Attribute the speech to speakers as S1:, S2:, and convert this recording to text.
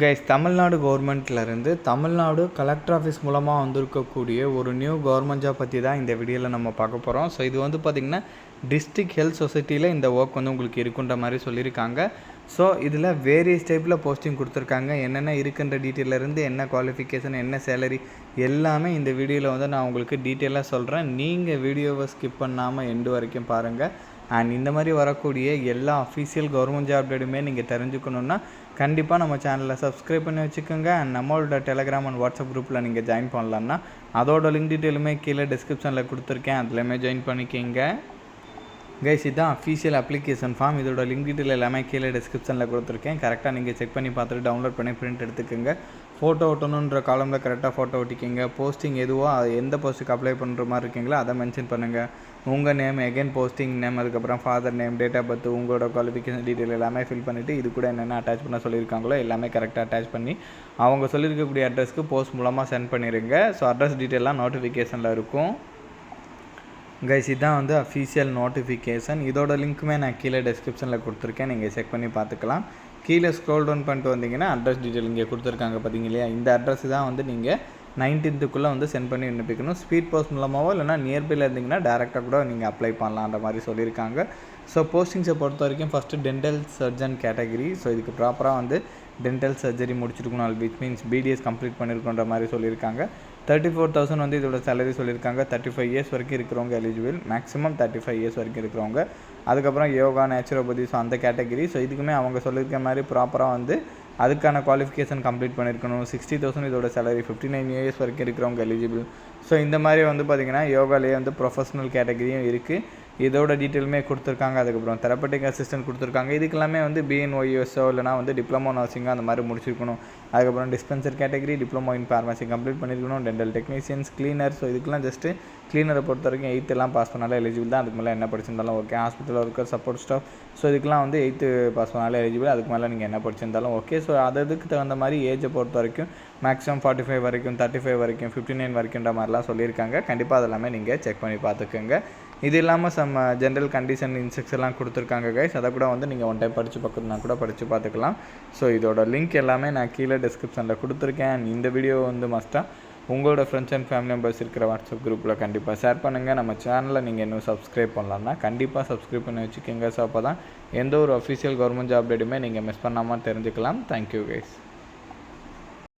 S1: Guys Tamil Nadu கவர்மெண்ட்லேருந்து Tamil Nadu collector office மூலமாக வந்திருக்கக்கூடிய ஒரு நியூ கவர்மெண்ட் ஜாப் பற்றி தான் இந்த வீடியோவில் நம்ம பார்க்க போகிறோம் ஸோ இது வந்து பார்த்திங்கன்னா டிஸ்ட்ரிக்ட் ஹெல்த் சொசைட்டியில் இந்த ஒர்க் வந்து உங்களுக்கு இருக்குன்ற மாதிரி சொல்லியிருக்காங்க. ஸோ இதில் வேரியஸ் டைப்பில் போஸ்டிங் கொடுத்துருக்காங்க. என்னென்ன இருக்குன்ற டீட்டெயிலேருந்து என்ன குவாலிஃபிகேஷன் என்ன சேலரி எல்லாமே இந்த வீடியோவில் வந்து நான் உங்களுக்கு டீட்டெயிலாக சொல்கிறேன் நீங்கள் வீடியோவை ஸ்கிப் பண்ணாமல் எண்டு வரைக்கும் பாருங்கள் அண்ட் இந்த மாதிரி வரக்கூடிய எல்லா அஃபீஷியல் கவர்மெண்ட் ஜாப் அப்டேட்டுமே நீங்கள் தெரிஞ்சுக்கணுன்னா கண்டிப்பாக நம்ம சேனலில் சப்ஸ்கிரைப் பண்ணி வச்சுக்கோங்க. அண்ட் நம்மளோட டெலகிராம் அண்ட் வாட்ஸ்அப் குரூப்பில் நீங்கள் ஜாயின் பண்ணலான்னா அதோட லிங்க் டீட்டெயிலுமே கீழே டிஸ்கிரிப்ஷனில் கொடுத்துருக்கேன். அதுலேயுமே ஜாயின் பண்ணிக்கிங்க. கைஸ் இதுதான் அஃபீஷியல் அப்ளிகேஷன் ஃபார்ம் இதோட லிங்க் டீட்டெயில் எல்லாமே கீழே டிஸ்கிரிப்ஷனில் கொடுத்துருக்கேன். கரெக்டாக நீங்கள் செக் பண்ணி பார்த்துட்டு டவுன்லோட் பண்ணி பிரிண்ட் எடுத்துக்கோங்க. ஃபோட்டோ ஒட்டணுன்ற காலமில் கரெக்டாக ஃபோட்டோ ஒட்டிக்கிங்க. போஸ்டிங் எதுவோ அது எந்த போஸ்ட்டுக்கு அப்ளை பண்ணுற மாதிரி இருக்கீங்களோ அதை மென்ஷன் பண்ணுங்கள் உங்கள் நேம் எகைன் போஸ்டிங் நேம் அதுக்கப்புறம் father name date of birth உங்களோட குவாலிஃபிகேஷன் டீட்டெயில் எல்லாமே ஃபில் பண்ணிவிட்டு இது கூட என்னென்ன அட்டாச் பண்ண சொல்லியிருக்காங்களோ எல்லாமே கரெக்டாக அட்டாச் பண்ணி அவங்க சொல்லியிருக்கக்கூடிய அட்ரஸ்க்கு போஸ்ட் மூலமாக சென்ட் பண்ணிடுங்க ஸோ அட்ரஸ் டீட்டெயிலாம் நோட்டிஃபிகேஷனில் இருக்கும். கைஸ் இதுதான் வந்து அஃபீஷியல் நோட்டிஃபிகேஷன் இதோட லிங்க்குமே நான் கீழே டிஸ்கிரிப்ஷனில் கொடுத்துருக்கேன். நீங்கள் செக் பண்ணி பார்த்துக்கலாம். கீழே ஸ்க்ரோல் டவுன் பண்ணிட்டு வந்தீங்கன்னா அட்ரஸ் டீட்டெயில் இங்கே கொடுத்துருக்காங்க பார்த்தீங்க இல்லையா இந்த அட்ரஸ் தான் வந்து நீங்கள் நைன்டீன்த்துக்குள்ளே வந்து சென்ட் பண்ணி விண்ணப்பிக்கணும் ஸ்பீட் போஸ்ட் மூலமாகவோ இல்லைனா நியர்பையில் இருந்தீங்கன்னா டேரெக்டாக கூட நீங்கள் அப்ளை பண்ணலான்ற மாதிரி சொல்லியிருக்காங்க. ஸோ போஸ்டிங்ஸை பொறுத்த வரைக்கும் first dental surgeon category so இதுக்கு ப்ராப்பராக வந்து டென்டல் சர்ஜரி முடிச்சிருக்கணும். விச் மீன்ஸ் பிடிஎஸ் கம்ப்ளீட் பண்ணியிருக்கோன்ற மாதிரி சொல்லியிருக்காங்க. தேர்ட்டி ஃபோர் தௌசண்ட் வந்து இதோட சேலரி சொல்லியிருக்காங்க. தேர்ட்டி ஃபைவ் இயர்ஸ் வரைக்கும் இருக்கிறவங்க eligible maximum thirty five years வரைக்கும் இருக்கிறவங்க. அதுக்கப்புறம் யோகா நேச்சுரோபதி ஸோ அந்த கேட்டகிரி ஸோ இதுக்குமே அவங்க சொல்லியிருக்க மாதிரி ப்ராப்பராக வந்து அதுக்கான குவாலிஃபிகேஷன் கம்ப்ளீட் பண்ணியிருக்கணும். சிக்ஸ்டி தௌசண்ட் இதோட சேலரி ஃபிஃப்டி நைன் இயர்ஸ் வரைக்கும் இருக்கிறவங்க எலிஜிபிள் ஸோ இந்த மாதிரி வந்து பார்த்திங்கன்னா யோகாலேயே வந்து ப்ரொஃபஷனல் கேட்டகிரியும் இருக்குது இதோட டீட்டெயிலுமே கொடுத்துருக்காங்க. அதுக்கப்புறம் தெரப்பட்டிக் அசிஸ்டன்ட் கொடுத்துருக்காங்க. இதுக்கெல்லாமே வந்து பிஎன்ஒய்எஸ்ஓ இல்லைனா வந்து டிப்ளமோ நர்சிங்கோ அந்த மாதிரி முடிச்சிருக்கணும். அதுக்கப்புறம் dispenser category diploma in pharmacy complete பண்ணியிருக்கணும் டென்டல் டெக்னீஷியன்ஸ் க்ளீனர் ஸோ இதுக்கெல்லாம் ஜஸ்ட்டு க்ளீனரை பொறுத்த வரைக்கும் எயித்தெல்லாம் பாஸ் பண்ணாலே எலிஜிபிள் தான். அதுக்கு மேலே என்ன படிச்சிருந்தாலும் ஓகே ஹாஸ்பிட்டலில் இருக்க சப்போர்ட் ஸ்டாஃப் ஸோ இதுக்கெல்லாம் வந்து எயித்து பாஸ் பண்ணாலே எலிஜிபிள் அதுக்கு மேலே நீங்கள் என்ன படிச்சிருந்தாலும் ஓகே ஸோ அதுக்கு தகுந்த மாதிரி ஏஜை பொறுத்த வரைக்கும் மேக்ஸிமம் ஃபார்ட்டி ஃபைவ் வரைக்கும் தேர்ட்டி ஃபைவ் வரைக்கும் ஃபிஃப்டி நைன் வரைக்கும்ன்ற மாதிரிலாம் சொல்லியிருக்காங்க. கண்டிப்பாக அதெல்லாமே நீங்கள் செக் பண்ணி பார்த்துக்கோங்க. இது இல்லாமல் சம் ஜென்ரல் கண்டிஷன் இன்ஸ்ட்ரக்ஸ் எல்லாம் கொடுத்துருக்காங்க கைஸ் அதை கூட வந்து நீங்கள் ஒன் டைம் படித்து பார்க்கணும்னா கூட படித்து பார்த்துக்கலாம் ஸோ இதோட லிங்க் எல்லாமே நான் கீழே டிஸ்கிரிப்ஷனில் கொடுத்துருக்கேன். இந்த வீடியோ வந்து மஸ்ட்டாக உங்களோட ஃப்ரெண்ட்ஸ் அண்ட் ஃபேமிலி மெம்பர்ஸ் இருக்கிற வாட்ஸ்அப் குரூப்பில் கண்டிப்பாக ஷேர் பண்ணுங்கள் நம்ம சேனலை நீங்கள் இன்னும் சப்ஸ்கிரைப் பண்ணலாம்னா கண்டிப்பாக சப்ஸ்கிரைப் பண்ணி வச்சுக்கோங்க. ஸோ அப்போ தான் எந்த ஒரு அஃபிஷியல் கவர்மெண்ட் ஜாப் டேட்டுமே நீங்கள் மிஸ் பண்ணாமல் தெரிஞ்சுக்கலாம். Thank you guys